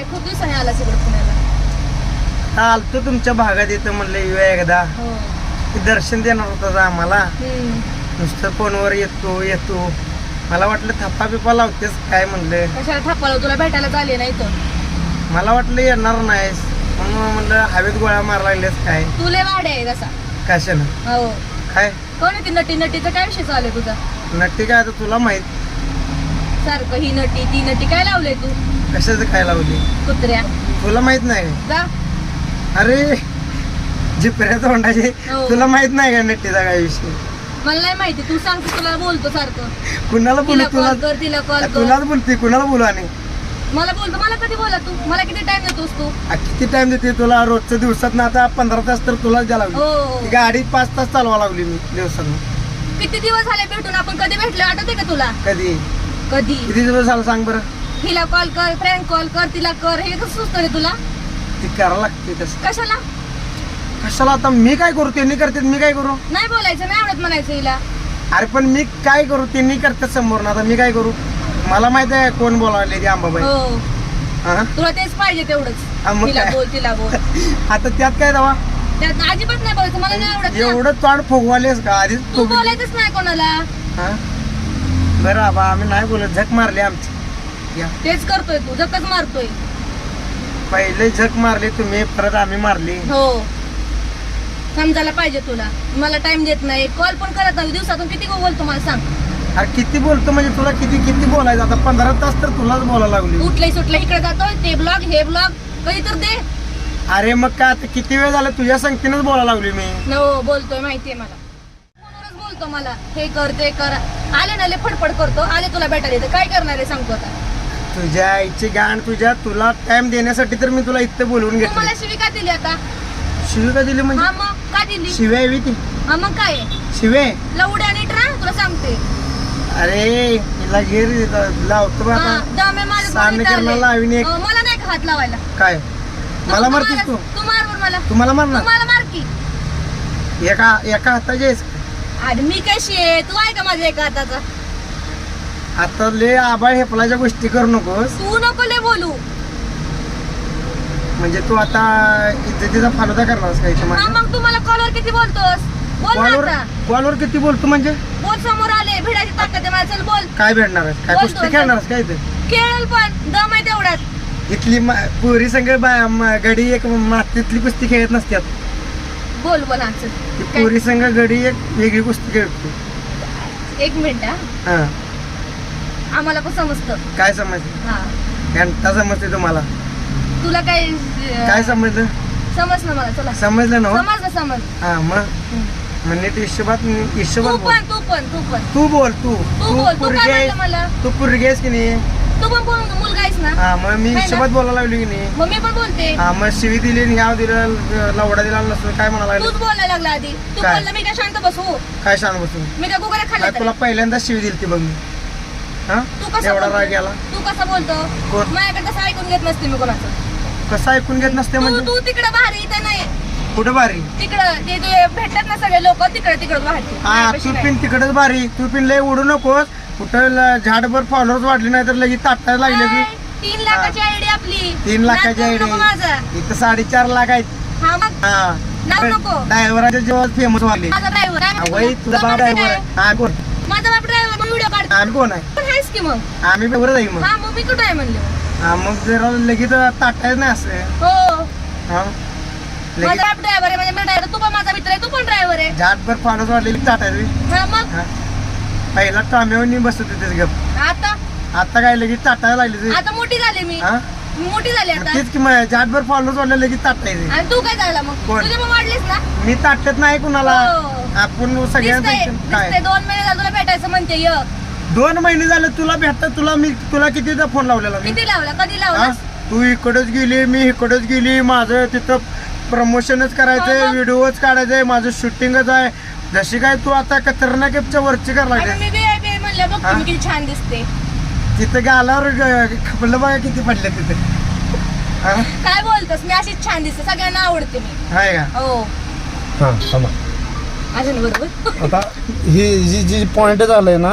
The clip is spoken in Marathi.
काय खूप दिवसांनी आला इकडे पुण्याला. आलतो तुमच्या भागात येतं म्हणलं येऊया एकदा. हो. दर्शन देणार होतं आम्हाला. हम्म. नुसतं फोनवर येतो येतो. मला वाटलं थप्पा बिप्पा लावतेस काय म्हणलं. कशाला थापाला? तुला भेटायला झाले नाही तर मला वाटलं येणार नाहीस. म्हणून म्हणलं हवेत गोळ्या मारा लागलेस काय? तुले वाढे आहे तसा कशानं? हो. काय? कोण आहे ती नटी? नटीचा काय विषय चालू आहे तुझा? नक्की काय आता तुला माहीत? सारखं ही नटी ती नटी. काय लावलंय तू? कशाचं काय लावली? कुत्र्या. तुला माहीत नाही. जा? अरे जिपऱ्या तोंडाचे हो. तुला माहीत नाही का नट्टीचा काय विषय? मला नाही माहिती. तू सांगतो तुला बोलतो सारखं. कुणाला बोलू? तिला तुला कॉल कर तिला कॉल कर. तुलाच बोलते कुणाला बोलू आणि? मला बोलतो मला कधी बोला तू? मला किती टाइम देतोस तू? आ, किती टाइम देते तुला? रोजच्या दिवसात ना आता पंधरा तास तर तुला द्या लागली हो. ती गाडी पाच तास चालवा लागली मी दिवसात किती दिवस झाले भेटून? आपण कधी भेटलो? आठवते का तुला? कधी? कधी? किती दिवस झालं सांग बरं? हिला कॉल कर फ्रेंड कॉल कर तिला कर. हे कसं सुचतं रे तुला? ती करावं लागते तसं. कशाला? कशाला आता मी काय करू? त्यांनी करतात मी काय करू? नाही बोलायचं नाही आवडत म्हणायचं हिला. अरे पण मी काय करू? त्यांनी करतात समोर. आता मी काय करू? मला माहीत आहे कोण बोलावले ती अंबाबाई हो. हा? तुला तेच पाहिजे हा, तेवढंच मग तिला काय? बोल तिला बोल. आता त्यात काय दवा? त्यात अजिबात नाही बोलायचं मला नाही आवडत ना. एवढं तोंड फुगवालेस का? आधीच तू. बोलायचंच नाही कोणाला. हा? बरं आबा आम्ही नाही बोलत. झक मारली आमची. या. तेच करतोय तू. जकच मारतोय. पहिले झक मारली तुम्ही परत आम्ही मारली. हो. समजायला पाहिजे तुला. मला टाइम देत नाही. कॉल पण करत नाही. दिवसातून किती बोलतो मला सांग. अरे किती बोलतो म्हणजे तुला किती किती बोलायचं? आता पंधरा तास तर तुलाच बोलायला लागली. उठलंय सुटलं इकडे जातोय. ते ब्लॉग हे ब्लॉग कधी तर दे. अरे मग काय आता किती वेळ झाला? तुझ्या संगतीनंच बोलायला लागली मी. नो बोलतोय. माहितीये मला. फोनवरच बोलतो मला. हे कर ते कर. आले ना फडफड करतो. आले तुला भेटायला येतं. काय करणार आहे सांगतो आता. तुझ्या आईची गाण तुझ्या तुला टाइम देण्यासाठी तर मी तुला इथं बोलवून तू मला घेतलं शिवी का दिली आता? शिवी का दिली म्हणजे? हा मग का दिली? शिव्या यावी ती. हा मग काय? आहे? शिवे लवड्या आणि ट्रा तुला सांगते. अरे तिला घे रे, इथं लावतो बा हा, आता दम करणार चाललंय. लावीन एक. अं, मला नाही का हात लावायला? काय? मला तू मारतीस मार- तू? तू मार बरं मला. तुम्हाला तू मारणार? मला मार की. एका एका हाताची आहेस अरे मी कशी आहे? तू आहे का माझ्या एका हाताचा? आता ले आबाळ हेपलाच्या गोष्टी करू नकोस. तू नको ले बोलू. म्हणजे तू आता इज्जतीचा फालुदा करणारस काय हा तुम्हाला मग तू मला कॉलवर किती बोलतोस? बोल ना कॉलवर आता. कॉलवर किती बोलतो म्हणजे? बोल समोर आले भिडायची ताकद आहे चल बोल. काय भेटणार आहेस? काय कुस्ती खेळणारस काय ते खेळल पण दम आहे तेवढ्यात. इथली मा- पोरी बा- म- गडी एक मातीतली कुस्ती खेळत नसतात बोल बोल ती काय? पोरी संघ गडी एक वेगळी कुस्ती खेळते. एक मिनिट हा. हा. आम्हाला पण समजतं. काय समजलं हा. घंटा समजते तुम्हाला? तुला काय अं, काय समजलं? समज ना मला चला. समजलं ना हो? समज ना समज हा मग? मग नीट हिशोबात तू हिशोबात बोल. पण तू पण तू पण. तू बोल तू. तू बोल तू पोरगी काय आहेस? मला? तू पोरगी आहेस की नाही? तू पण बोल मुलगा आहेस ना. हा मग मी? हिशोबात बोलायला लागली की नाही. मग मी पण बोलते. हा मग शिवी दिली आणि ह्याव दिलं लवडा दिला नसतो काय म्हणायला तूच लागलं बोलायला लागला आधी. तू काय? बोलला मी काय शांत बसू? काय सांग बसून मी काय खाल्ले तुला पहिल्यांदा शिवी दिली ती बघ मी. हा? तू कसं एवढा बोलतो? राग याला. तू कसं बोलतो? कोण? माझ्याकडे तसं ऐकून घेत नसते मी कोणाचं. कसं ऐकून घेत नसते तू म्हणजे? तू तिकडे बाहेर इथं नाही कुठं बारी तिकडं ते जे भेटतात ना सगळे लोक तिकडे तिकडे बाहेर. हा तू पिन तिकडच बारी तू पिन लय उडू नकोस. कुठं ल- झाडभर फॉलोअर्स वाढले नाही तर लगेच ताटायला लागले की तीन लाखाची आयडी आपली. तीन लाखाची नाद करू नको आयडी इथं साडेचार लाख आहेत. हा मग नाव नको. ड्रायव्हराच्या जेव्हा फेमस वाढले. माझा ड्रायव्हर वय तुझा बाप ड्रायव्हर हा कोण? माझा बाप ड्रायव्हर. व्हिडिओ काढतो आम्ही कोण आहे? पण आहेस की मग? आम्ही बरोबर जाईल मग. हा मग मी कुठं आहे म्हणले? हा मग जरा लगेच ताटायचं नाही असं. हो. हा. माझा लगेच बाप ड्रायव्हर आहे म्हणजे ड्रायव्हर. तू पण माझा मित्र आहे तू पण ड्रायव्हर आहे. झाडभर फॉलोअर्स वाढलेली ताटायचं हा मग? हा. पहिला टाम्यावर बसत होते गप. आता? आता काय लगेच ताटायला लागले. आता मोठी झाली मी. हा? मी मोठी झाली आता. तेच की मग झाडभर फॉलोअर्स वाढले लगेच ताटायचे. आणि तू काय झाला मग? कोण? तुझे पण वाढलेस ना? मी ताटत नाही कुणाला. हो. आपण दिसतंय सगळ्यांचं दिसतंय. काय दोन महिने झाले तुला भेटायचं म्हणते य. दोन महिने झाले तुला भेटत तुला मी तुला कितीदा फोन लावलेला मी? किती लावला? कधी हा? लावला? तू इकडच गेली मी इकडच गेली. माझं तिथं प्रमोशनच करायचंय हा? व्हिडिओच काढायचंय माझं शूटिंगच आहे. जशी काय तू आता खतरनाकच्या वरची करायला आणि लागली मी बी म्हणलं बघ? तुम्ही किती छान दिसते. तिथं गालावर ग- खपलं बघा किती पडले तिथे. हा? काय बोलतोस? मी अशीच छान दिसते. सगळ्यांना आवडते मी. हाय का? हो. हा थांबा. अजून बरोबर. आता ही जी जी पॉइंट झालंय ना